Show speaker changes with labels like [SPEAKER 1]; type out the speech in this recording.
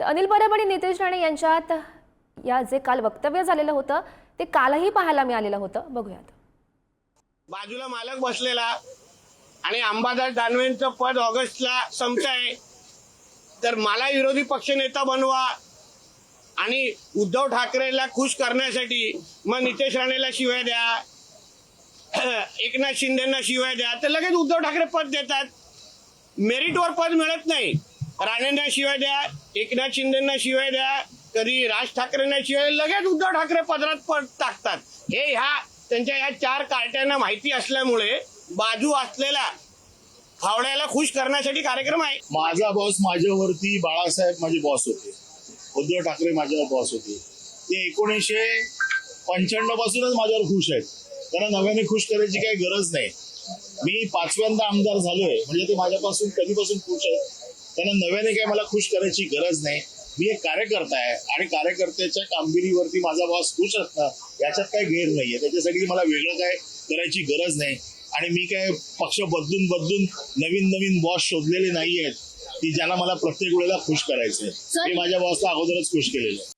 [SPEAKER 1] तर अनिल परब आणि नितेश राणे यांच्यात या जे काल वक्तव्य झालेलं होतं ते कालही पाहायला मिळालेलं होतं. बघूयात.
[SPEAKER 2] बाजूला मालक बसलेला आणि अंबादास दानवेंचं पद ऑगस्टला संपत आहे तर मला विरोधी पक्षनेता बनवा आणि उद्धव ठाकरेला खुश करण्यासाठी मग नितेश राणेला शिवाय द्या. एकनाथ शिंदेना शिवाय द्या. तर लगेच उद्धव ठाकरे पद देतात. मेरिटवर पद मिळत नाही. राणेंना शिवाय द्या एकनाथ शिंदेना शिवाय द्या कधी राज ठाकरेंना शिवाय लगेच उद्धव ठाकरे पदरात पद टाकतात. हे ह्या त्यांच्या ह्या चार कार्ट्यांना माहिती असल्यामुळे बाजू असलेला फावड्याला खुश करण्यासाठी कार्यक्रम आहे.
[SPEAKER 3] माझा बॉस माझ्यावरती बाळासाहेब माझे बॉस होते. उद्धव ठाकरे माझ्यावर बॉस होते. ते एकोणीसशे पंच्याण्णव पासूनच माझ्यावर खुश आहेत. त्यांना नव्याने खुश करायची काही गरज नाही. मी पाचव्यांदा आमदार झालोय म्हणजे ते माझ्यापासून कधीपासून खुश आहेत त्यांना नव्याने काही मला खुश करायची गरज नाही. मी एक कार्यकर्ता आहे आणि कार्यकर्त्याच्या कामगिरीवरती माझा बॉस खुश असणं याच्यात काही गैर नाहीये. त्याच्यासाठी मला वेगळं काय करायची गरज नाही. आणि मी काय पक्ष बदलून बदलून नवीन नवीन बॉस शोधलेले नाही आहेत की ज्यांना मला प्रत्येक वेळेला खुश करायचंय. मी माझ्या बॉसला अगोदरच खुश केलेलं आहे.